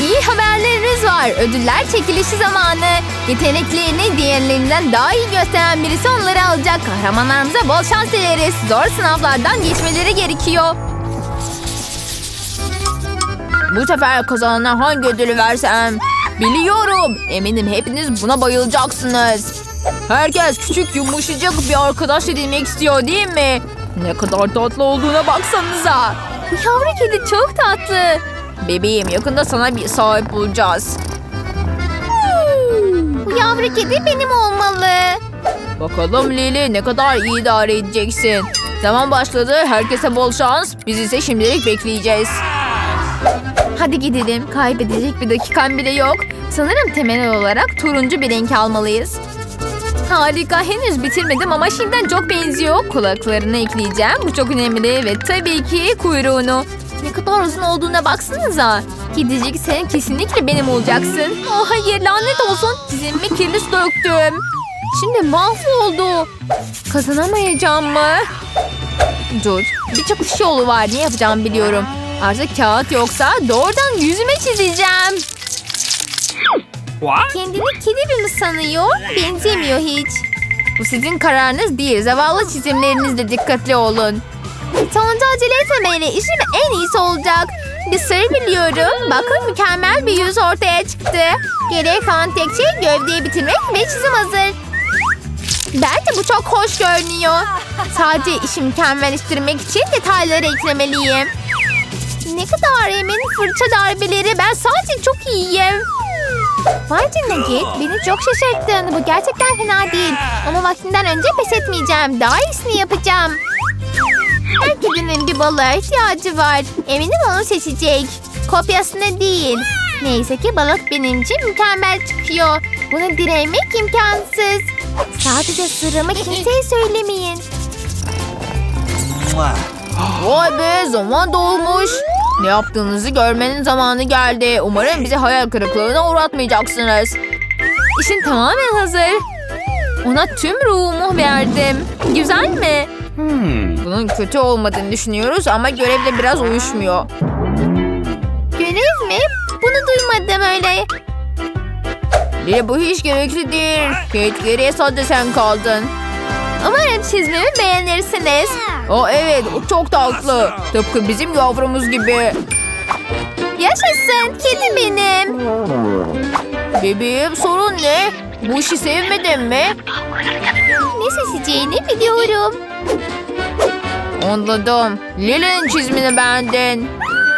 İyi haberleriniz var. Ödüller çekilişi zamanı. Yeteneklerini diğerlerinden daha iyi gösteren birisi onları alacak. Kahramanlarımıza bol şans dileriz. Zor sınavlardan geçmeleri gerekiyor. Bu sefer kazanana hangi ödülü versem? Biliyorum. Eminim hepiniz buna bayılacaksınız. Herkes küçük yumuşacık bir arkadaş edinmek istiyor değil mi? Ne kadar tatlı olduğuna baksanıza. Bu yavru kedi çok tatlı. Bebeğim yakında sana bir sahip bulacağız. Bu yavru kedi benim olmalı. Bakalım Lili ne kadar iyi idare edeceksin. Zaman başladı. Herkese bol şans. Biz ise şimdilik bekleyeceğiz. Hadi gidelim. Kaybedecek bir dakikan bile yok. Sanırım temel olarak turuncu bir renk almalıyız. Harika. Henüz bitirmedim ama şimdiden çok benziyor. Kulaklarını ekleyeceğim. Bu çok önemli. Ve tabii ki kuyruğunu. Ne kadar uzun olduğuna baksanıza. Gidecek sen kesinlikle benim olacaksın. Oh hayır lanet olsun. Çizimimi kirli su döktüm. Şimdi mahvoldu. Kazanamayacağım mı? Dur. Bir çıkış yolu var. Ne yapacağım biliyorum. Artık kağıt yoksa doğrudan yüzüme çizeceğim. What? Kendini kedi mi sanıyor? Benzemiyor hiç. Bu sizin kararınız değil. Zavallı çizimlerinizle dikkatli olun. Sonunda acele etmemeyle işim en iyisi olacak. Bir sır biliyorum. Bakın mükemmel bir yüz ortaya çıktı. Gerek kalan tek şey gövdeyi bitirmek ve çizim hazır. Bence bu çok hoş görünüyor. Sadece işi mükemmelleştirmek için detayları eklemeliyim. Ne kadar emin fırça darbeleri. Ben sadece çok iyiyim. Vay git. Beni çok şaşırttın. Bu gerçekten fena değil. Ama vaktinden önce pes etmeyeceğim. Daha iyisini yapacağım. Her kedinin bir balığa ihtiyacı var. Eminim onu seçecek. Kopyasını değil. Neyse ki balık benim için mükemmel çıkıyor. Bunu diremek imkansız. Sadece sırrımı kimseye söylemeyin. Vay be zaman dolmuş. Ne yaptığınızı görmenin zamanı geldi. Umarım bizi hayal kırıklığına uğratmayacaksınız. İşin tamamen hazır. Ona tüm ruhumu verdim. Güzel mi? Hmm. Bunun kötü olmadığını düşünüyoruz ama görevle biraz uyuşmuyor. Görev mi? Bunu duymadım öyle. Lili bu hiç gerekli değil. Kate geriye sadece sen kaldın. Umarım çizmemi beğenirsiniz. O evet o çok tatlı. Tıpkı bizim yavrumuz gibi. Yaşasın kedi benim. Bebeğim sorun ne? Bu işi sevmedin mi? Ne seçeceğini biliyorum. Anladım. Lili'nin çizimini beğendin.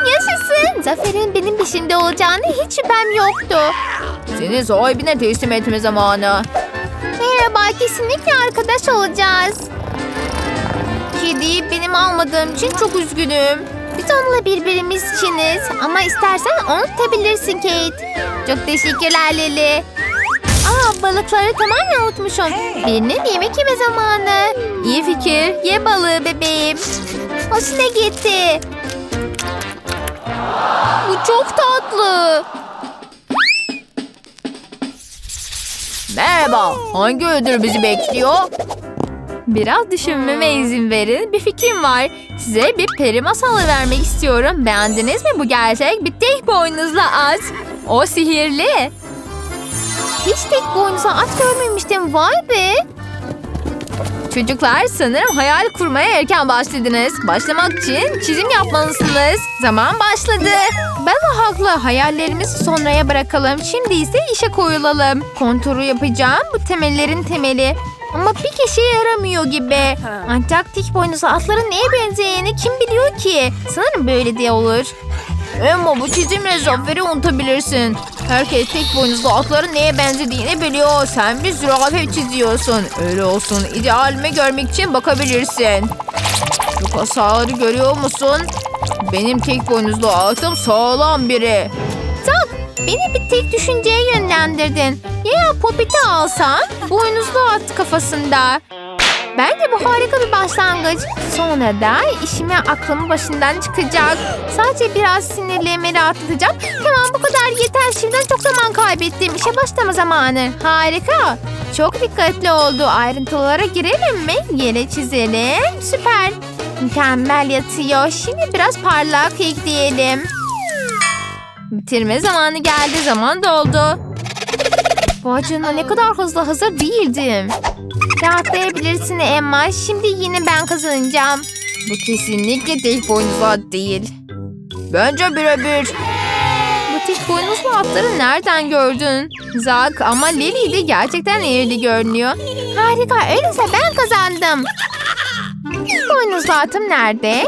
Yaşasın. Zafer'in benim peşimde olacağını hiç şüphem yoktu. Seni sahibine teslim etme zamanı. Merhaba, kesinlikle arkadaş olacağız. Kediyi benim almadığım için çok üzgünüm. Biz onunla birbirimiz içiniz. Ama istersen onu tutabilirsin Kate. Çok teşekkürler Lily. Aa balıkları tamamen unutmuşum. Birinin yemek yeme zamanı. İyi fikir. Ye balığı bebeğim. Hoşuna gitti. Bu çok tatlı. Merhaba. Hangi ödül bizi bekliyor? Biraz düşünmeme izin verin. Bir fikrim var. Size bir peri masalı vermek istiyorum. Beğendiniz mi bu gerçek? Bir tek boynuzlu at. O sihirli. Hiç tek boynuzlu at görmemiştim. Vay be. Çocuklar sanırım hayal kurmaya erken başladınız. Başlamak için çizim yapmalısınız. Zaman başladı. Bella haklı. Hayallerimizi sonraya bırakalım. Şimdi ise işe koyulalım. Konturu yapacağım. Bu temellerin temeli. Ama bir kişiye yaramıyor gibi. Ancak dik boynuzlu atların neye benzeyeni kim biliyor ki? Sanırım böyle de olur. Ama bu çizimle zaferi unutabilirsin. Herkes tek boynuzlu atların neye benzediğini biliyor. Sen bir zürafe çiziyorsun. Öyle olsun. İdealimi görmek için bakabilirsin. Şu kasarı görüyor musun? Benim tek boynuzlu atım sağlam biri. Tak, beni bir tek düşünceye yönlendirdin. Ya Popit'i alsam? Boynuzlu at kafasında. Bence bu harika bir başlangıç. Sonra da işime aklımın başından çıkacak. Sadece biraz sinirlerimi rahatlatacağım. Tamam bu kadar yeter. Şimdiden çok zaman kaybettim. İşe başlama zamanı. Harika. Çok dikkatli oldu. Ayrıntılara girelim mi? Yere çizelim. Süper. Mükemmel yatıyor. Şimdi biraz parlak ekleyelim. Bitirme zamanı geldi. Zaman doldu. Vay canına ne kadar hızlı hazır değildim. Rahatlayabilirsin Emma. Şimdi yine ben kazanacağım. Bu kesinlikle tek boynuzlu değil. Bence birebir. Bu tek boynuzlu atları nereden gördün? Zak ama Lily de gerçekten evli görünüyor. Harika öyleyse ben kazandım. Boynuzlu atım nerede?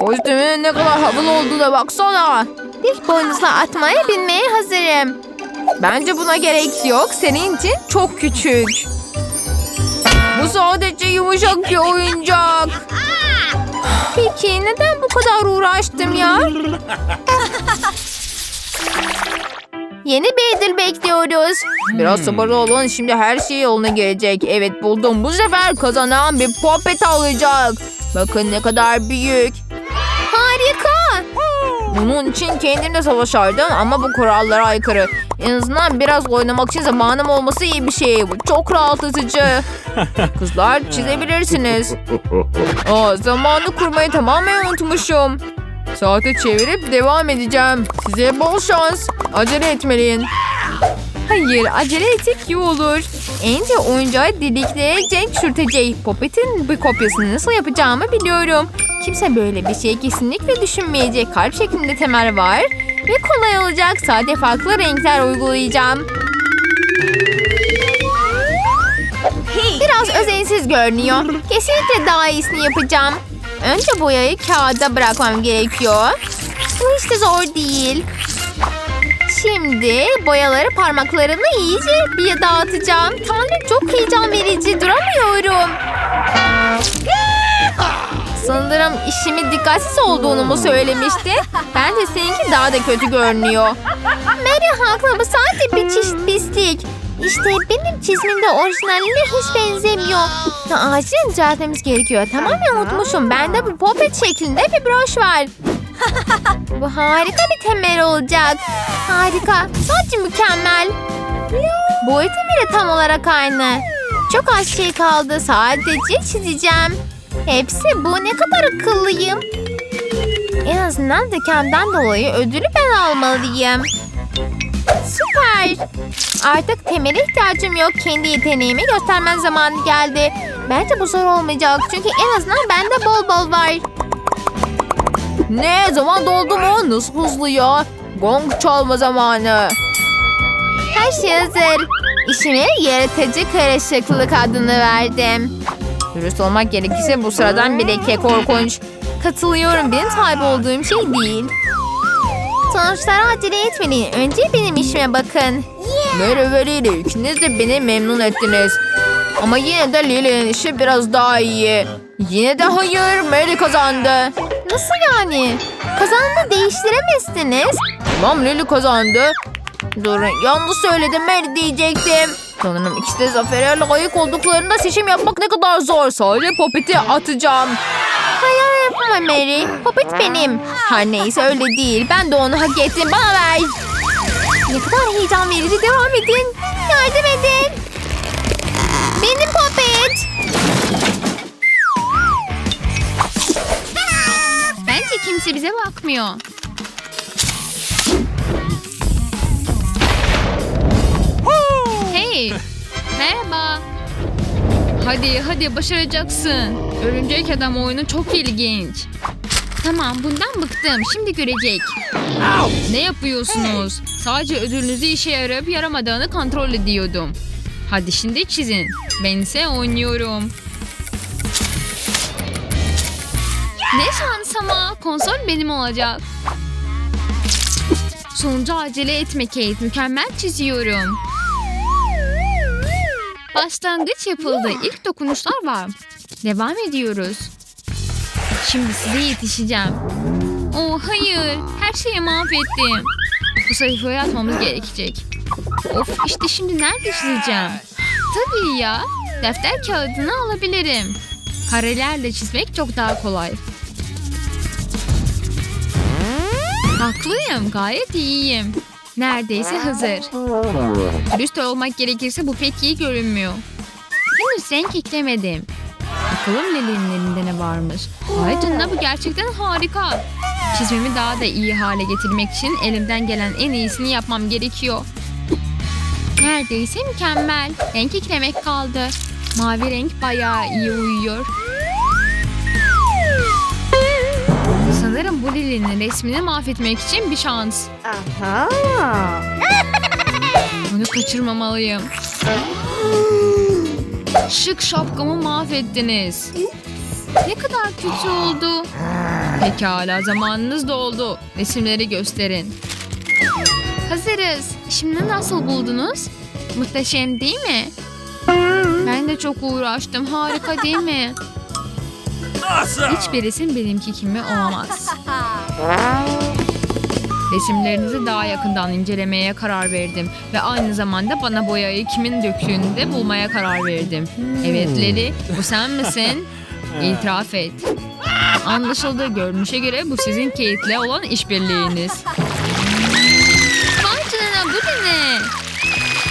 Kostümün ne kadar havalı olduğuna baksana. Dik boynuzlu atmaya binmeye hazırım. Bence buna gerek yok. Senin için çok küçük. Bu sadece yumuşak bir oyuncak. Peki neden bu kadar uğraştım ya? Yeni bir ödül bekliyoruz. Biraz sabırlı olun. Şimdi her şey yoluna gelecek. Evet buldum. Bu sefer kazanan bir popet alacak. Bakın ne kadar büyük. Harika. Bunun için kendimle savaşardım ama bu kurallara aykırı. En azından biraz oynamak için zamanım olması iyi bir şey. Bu çok rahatlatıcı. Kızlar çizebilirsiniz. Aa, zamanı kurmayı tamamen unutmuşum. Saati çevirip devam edeceğim. Size bol şans. Acele etmeliyim. Hayır, acele etsek iyi olur. Ence oyuncağı delikleyecek sürtecek. Popet'in bir kopyasını nasıl yapacağımı biliyorum. Kimse böyle bir şey kesinlikle düşünmeyecek. Kalp şeklinde temel var. Ve kolay olacak. Sade farklı renkler uygulayacağım. Biraz özensiz görünüyor. Kesinlikle daha iyisini yapacağım. Önce boyayı kağıda bırakmam gerekiyor. Bu hiç de zor değil. Şimdi boyaları parmaklarımla iyice bir dağıtacağım. Tanrım çok heyecan verici duramıyorum. Sanırım işimi dikkatsiz olduğunu mu söylemişti? Bence seninki daha da kötü görünüyor. Mary haklı bu sadece bir çeşit pislik. İşte benim çizimimde orijinaline hiç benzemiyor. Acilen düzeltmemiz gerekiyor. Tamamen unutmuşum. Bende bu popet şeklinde bir broş var. bu harika bir temel olacak. Harika. Sadece mükemmel. Boyutu bile tam olarak aynı. Çok az şey kaldı. Sadece çizeceğim. Hepsi bu. Ne kadar akıllıyım. En azından zekemden dolayı ödülü ben almalıyım. Süper. Artık temele ihtiyacım yok. Kendi yeteneğimi göstermen zamanı geldi. Bence bu zor olmayacak. Çünkü en azından bende bol bol var. Ne? Zaman doldu mu? Nasıl hızlı ya? Gong çalma zamanı. Her şey hazır. İşime yaratıcı karışıklık adını verdim. Dürüst olmak gerekirse bu sıradan bir leke korkunç. Katılıyorum benim sahip olduğum şey değil. Sonuçlara acele etmeyin. Önce benim işime bakın. Merhaba Lili. İkiniz de beni memnun ettiniz. Ama yine de Lili'nin işi biraz daha iyi. Yine de hayır. Mary kazandı. Nasıl yani? Kazandı değiştiremezsiniz. Tamam Lili kazandı. Durun yanlış söyledim Mary diyecektim. Sanırım ikisi de zafere layık olduklarında seçim yapmak ne kadar zor. Sadece popeti atacağım. Hayal yapma Mary. Popet benim. Her neyse öyle değil. Ben de onu hak ettim. Bana ver. Ne kadar heyecan verici. Devam edin. Yardım edin. Benim popet. Bence kimse bize bakmıyor. Hey, merhaba. Hadi, hadi başaracaksın. Örümcek adam oyunu çok ilginç. Tamam, bundan bıktım. Şimdi görecek. Ne yapıyorsunuz? Sadece ödülünüzü işe yarayıp yaramadığını kontrol ediyordum. Hadi şimdi çizin. Ben ise oynuyorum. Ne şans ama. Konsol benim olacak. Sonucu acele etme Kate. Mükemmel çiziyorum. Başlangıç yapıldı. İlk dokunuşlar var. Devam ediyoruz. Şimdi size yetişeceğim. Oh hayır. Her şeyi mahvettim. Bu sayfayı atmamız gerekecek. Of işte şimdi nerede çizeceğim? Tabii ya. Defter kağıdını alabilirim. Karelerle çizmek çok daha kolay. Haklıyım. Gayet iyiyim. Neredeyse hazır. Dürüst olmak gerekirse bu pek iyi görünmüyor. Henüz renk eklemedim. Bakalım Lili'nin elinde ne varmış. Vay canına bu gerçekten harika. Çizmemi daha da iyi hale getirmek için elimden gelen en iyisini yapmam gerekiyor. Neredeyse mükemmel. Renk eklemek kaldı. Mavi renk bayağı iyi uyuyor. Lily'nin resmini mahvetmek için bir şans. Bunu kaçırmamalıyım. Şık şapkamı mahvettiniz. Ne kadar kötü oldu. Pekala zamanınız doldu. Resimleri gösterin. Hazırız. Şimdi nasıl buldunuz? Muhteşem değil mi? Ben de çok uğraştım. Harika değil mi? Hiçbir resim benimki kimi olamaz. Resimlerinizi daha yakından incelemeye karar verdim ve aynı zamanda bana boyayı kimin döktüğünü de bulmaya karar verdim. Evet Leli, bu sen misin? İtiraf et. Anlaşıldı. Görünüşe göre bu sizin Kate'le olan işbirliğiniz. Vay canına bu da ne?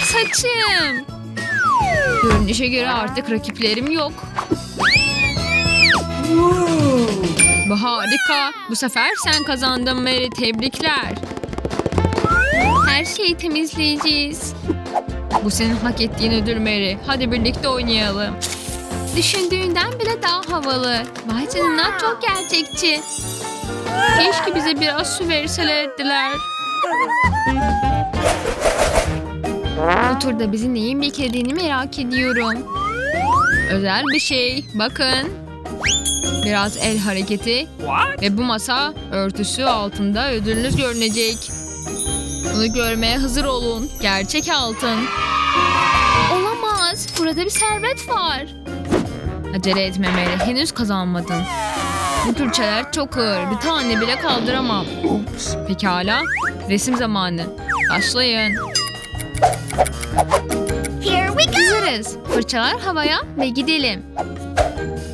Saçım. Görünüşe göre artık rakiplerim yok. Bu harika. Bu sefer sen kazandın Mary. Tebrikler. Her şeyi temizleyeceğiz. Bu senin hak ettiğin ödül Mary. Hadi birlikte oynayalım. Düşündüğünden bile daha havalı. Vay canına çok gerçekçi. Keşke bize biraz su verselerdiler. Bu turda bizi neyin beklediğini merak ediyorum. Özel bir şey. Bakın. Biraz el hareketi. Ve bu masa örtüsü altında ödülünüz görünecek. Bunu görmeye hazır olun. Gerçek altın. Olamaz. Burada bir servet var. Acele etme Mary. Henüz kazanmadın. Bu külçeler çok ağır. Bir tane bile kaldıramam. Pekala. Resim zamanı. Başlayın. Here we go. Hazırız. Fırçalar havaya ve gidelim.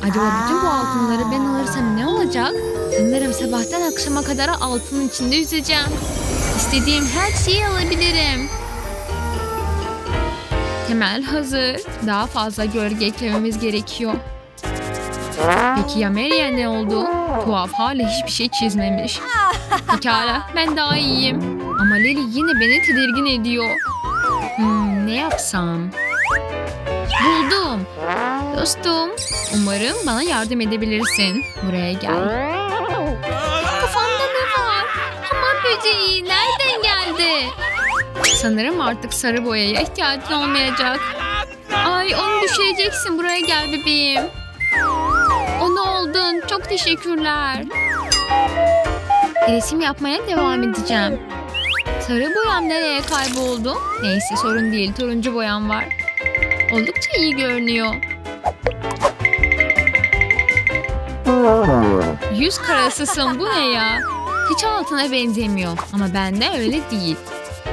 Acaba bütün bu altınları ben alırsam ne olacak? Sanırım sabahtan akşama kadar altının içinde yüzeceğim. İstediğim her şeyi alabilirim. Temel hazır. Daha fazla gölge eklememiz gerekiyor. Peki ya Mary'e ne oldu? Tuhaf hala hiçbir şey çizmemiş. Pekala ben daha iyiyim. Ama Lily yine beni tedirgin ediyor. Hmm, ne yapsam? Dostum, umarım bana yardım edebilirsin. Buraya gel. Kafamda ne var? Hamam böceği nereden geldi? Sanırım artık sarı boyaya ihtiyacın olmayacak. Ay onu düşüreceksin. Buraya gel bebeğim. Onu oldun. Çok teşekkürler. Resim yapmaya devam edeceğim. Sarı boyam nereye kayboldu? Neyse sorun değil. Turuncu boyam var. Oldukça iyi görünüyor. Yüz karasısın bu ne ya? Hiç altına benzemiyor ama bende öyle değil.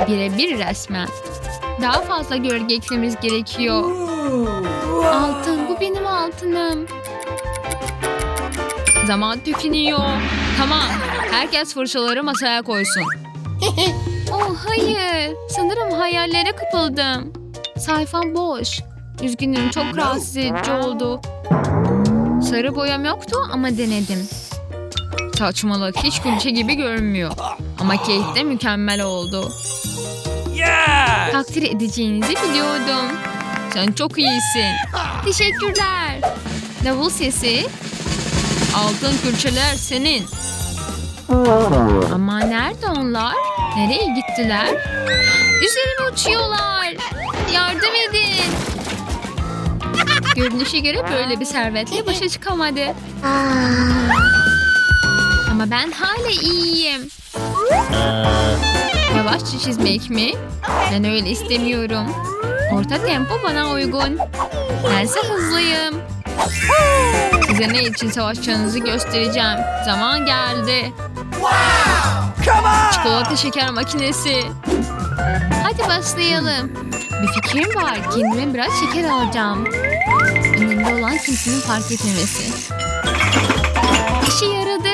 Birebir resmen. Daha fazla gölge eklememiz gerekiyor. Altın bu benim altınım. Zaman tükeniyor. Tamam herkes fırçaları masaya koysun. Oh hayır. Sanırım hayallere kapıldım. Sayfam boş. Üzgünüm çok rahatsız edici oldu. Sarı boyam yoktu ama denedim. Saçmalık hiç külçe gibi görünmüyor. Ama Kate de mükemmel oldu. Yes! Takdir edeceğinizi biliyordum. Sen çok iyisin. Teşekkürler. Davul sesi. Altın külçeler senin. Ama nerede onlar? Nereye gittiler? Üzerime uçuyorlar. Yardım edin. Görünüşe göre böyle bir servetle başa çıkamadı. Ama ben hala iyiyim. Yavaşça çizmek mi? Ben öyle istemiyorum. Orta tempo bana uygun. Bense hızlıyım. Size ne için savaşacağınızı göstereceğim. Zaman geldi. Çikolata şeker makinesi. Hadi başlayalım. Bir fikrim var. Kendime biraz şeker alacağım. Önemli olan kimsenin fark etmemesi. İşe yaradı.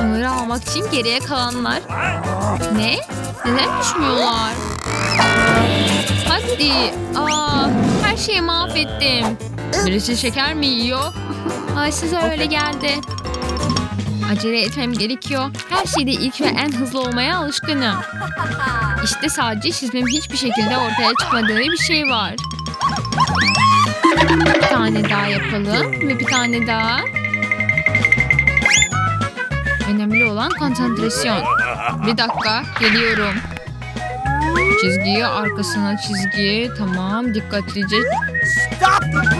Onları almak için geriye kalanlar. Ne? Neden düşmüyorlar? Hadi. Aa, her şeyi mahvettim. Birisi şeker mi yiyor? Ay size öyle geldi. Acele etmem gerekiyor. Her şeyde ilk ve en hızlı olmaya alışkınım. İşte sadece çizmem hiçbir şekilde ortaya çıkmadığı bir şey var. Bir tane daha yapalım ve bir tane daha. Önemli olan konsantrasyon. Bir dakika, geliyorum. Çizgiyi arkasına çizgi. Tamam, dikkatlice.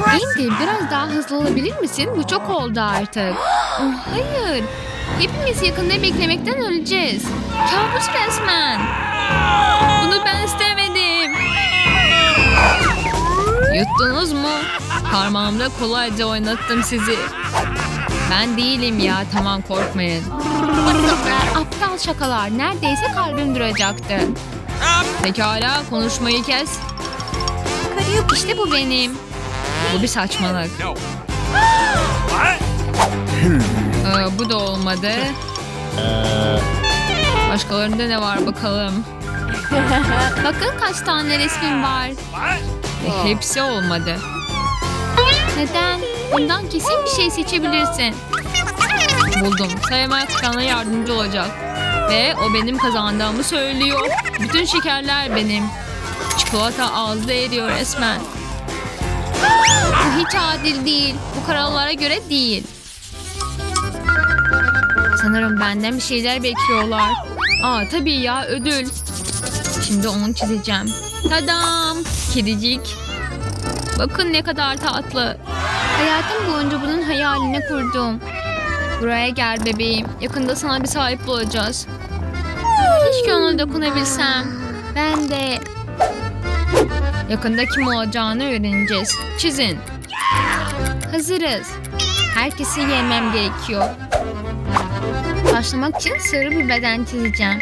Andy biraz daha hızlı olabilir misin? Bu çok oldu artık. Oh, hayır. Hepimiz yakında beklemekten öleceğiz. Kabus resmen. Bunu ben istemedim. Yuttunuz mu? Parmağımda kolayca oynattım sizi. Ben değilim ya tamam korkmayın. Aptal şakalar. Neredeyse kalbim duracaktı. Pekala konuşmayı kes. İşte bu benim. Bu bir saçmalık. Ee, bu da olmadı. Başkalarında ne var bakalım. Bakın kaç tane resmim var. Ve hepsi olmadı. Neden? Bundan kesin bir şey seçebilirsin. Buldum. Saymak sana yardımcı olacak. Ve o benim kazandığımı söylüyor. Bütün şekerler benim. Çikolata ağızda eriyor resmen. Bu hiç adil değil. Bu kararlara göre değil. Sanırım benden bir şeyler bekliyorlar. Aa tabii ya ödül. Şimdi onu çizeceğim. Tadam! Kedicik. Bakın ne kadar tatlı. Hayatım boyunca bunun hayalini kurdum. Buraya gel bebeğim. Yakında sana bir sahip olacağız. Keşke ona dokunabilsem. Ben de. Yakında kim olacağını öğreneceğiz. Çizin. Hazırız. Herkesi yenmem gerekiyor. Başlamak için sarı bir beden çizeceğim.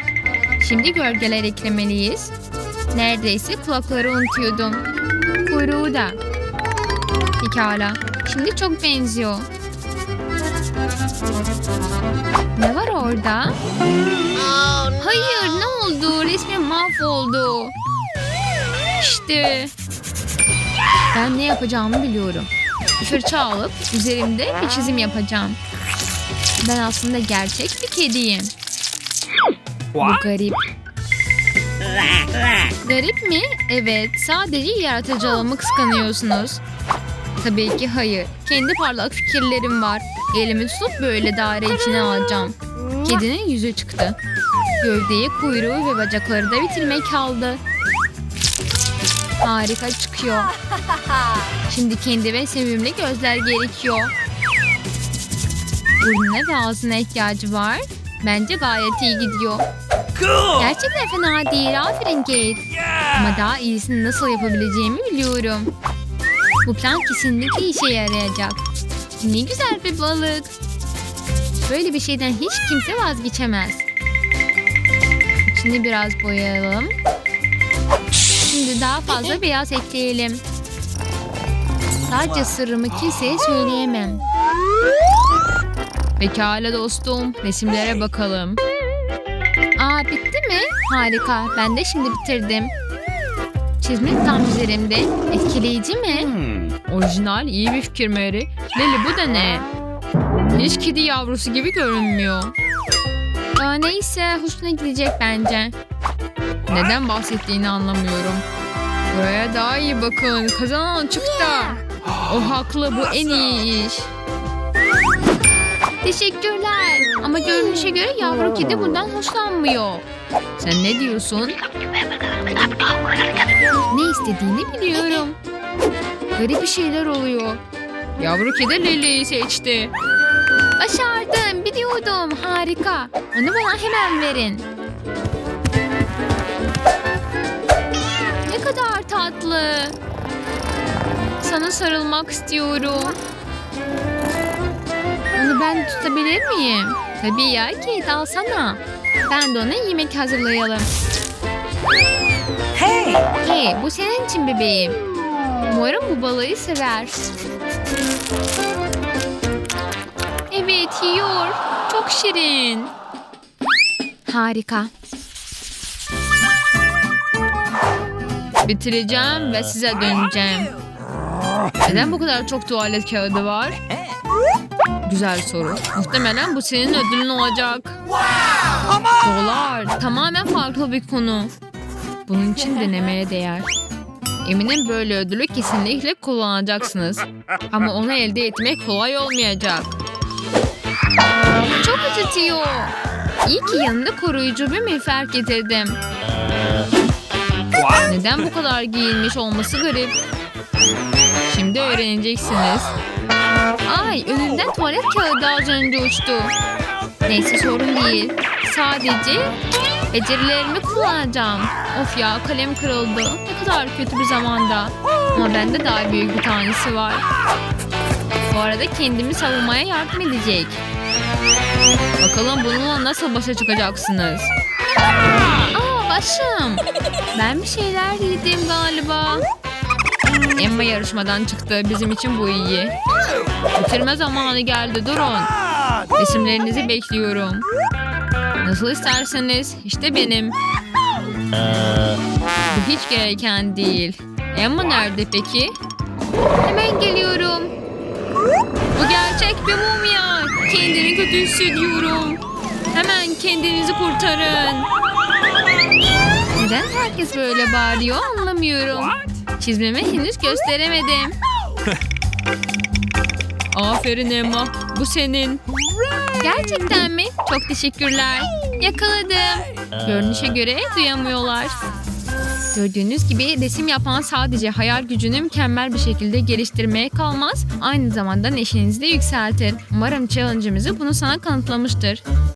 Şimdi gölgeler eklemeliyiz. Neredeyse kulakları unutuyordum. Kuyruğu da. Pekala. Şimdi çok benziyor. Ne var orada? Hayır ne oldu? Resmim mahvoldu. İşte. Ben ne yapacağımı biliyorum. Fırça alıp üzerimde bir çizim yapacağım. Ben aslında gerçek bir kediyim. Bu garip. Garip mi? Evet. Sadece yaratıcılığımı kıskanıyorsunuz. Tabii ki hayır. Kendi parlak fikirlerim var. Elimi tutup böyle daire içine alacağım. Kedinin yüzü çıktı. Gövdeyi, kuyruğu ve bacakları da bitirmek kaldı. Harika çıkıyor. Şimdi kendi ve sevimli gözler gerekiyor. Burnuna ve ağzına ihtiyacı var. Bence gayet iyi gidiyor. Gerçekten fena değil. Aferin Kate. Ama daha iyisini nasıl yapabileceğimi biliyorum. Bu plan kesinlikle işe yarayacak. Ne güzel bir balık. Böyle bir şeyden hiç kimse vazgeçemez. İçini biraz boyayalım. Şimdi daha fazla beyaz ekleyelim. Sadece sırrımı kimseye söyleyemem. Pekala dostum. Resimlere bakalım. Aa bitti mi? Harika. Ben de şimdi bitirdim. Çizmek tam üzerimde. Etkileyici mi? Orijinal iyi bir fikir Mary. Lily bu da ne? Hiç kedi yavrusu gibi görünmüyor. Aa, neyse hoşuna gidecek bence. Neden bahsettiğini anlamıyorum. Buraya daha iyi bakın. Kazanan çıktı. O haklı bu en iyi iş. Teşekkürler. Ama görünüşe göre yavru kedi bundan hoşlanmıyor. Sen ne diyorsun? Ne istediğini biliyorum. Garip bir şeyler oluyor. Yavru kedi Lily'yi seçti. Başardım, biliyordum. Harika. Onu bana hemen verin. Ne kadar tatlı. Sana sarılmak istiyorum. Onu ben tutabilir miyim? Tabii ya Kate alsana. Ben de ona yemek hazırlayalım. Hey! Hey bu senin için bebeğim. Umarım bu balığı sever. Evet yiyor. Çok şirin. Harika. Bitireceğim ve size döneceğim. Neden bu kadar çok tuvalet kağıdı var? Güzel soru. Muhtemelen bu senin ödülün olacak. Dolar. Tamamen farklı bir konu. Bunun için denemeye değer. Eminim böyle ödülü kesinlikle kullanacaksınız. Ama onu elde etmek kolay olmayacak. Çok acıtıyor. İyi ki yanında koruyucu bir miğfer getirdim. Neden bu kadar giyinmiş olması garip. Şimdi öğreneceksiniz. Ay önünden tuvalet kağıdı az önce uçtu. Neyse sorun değil. Sadece becerilerimi kullanacağım. Of ya kalem kırıldı. Ne kadar kötü bir zamanda. Ama bende daha büyük bir tanesi var. Bu arada kendimi savunmaya yardım edecek. Bakalım bununla nasıl başa çıkacaksınız? Aa başım. Ben bir şeyler yedim galiba. Emma yarışmadan çıktı. Bizim için bu iyi. Bitirme zamanı geldi. Durun. Resimlerinizi bekliyorum. Nasıl isterseniz. İşte benim. Bu hiç gereken değil. Emma nerede peki? Hemen geliyorum. Bu gerçek bir mumya. Kendimi kötü hissediyorum. Hemen kendinizi kurtarın. Neden herkes böyle bağırıyor anlamıyorum. Çizmemi henüz gösteremedim. Aferin Emma. Bu senin. Gerçekten mi? Çok teşekkürler. Yakaladım. Görünüşe göre duyamıyorlar. Gördüğünüz gibi resim yapan sadece hayal gücünü mükemmel bir şekilde geliştirmeye kalmaz, aynı zamanda neşenizi de yükseltir. Umarım challenge'ımızı bunu sana kanıtlamıştır.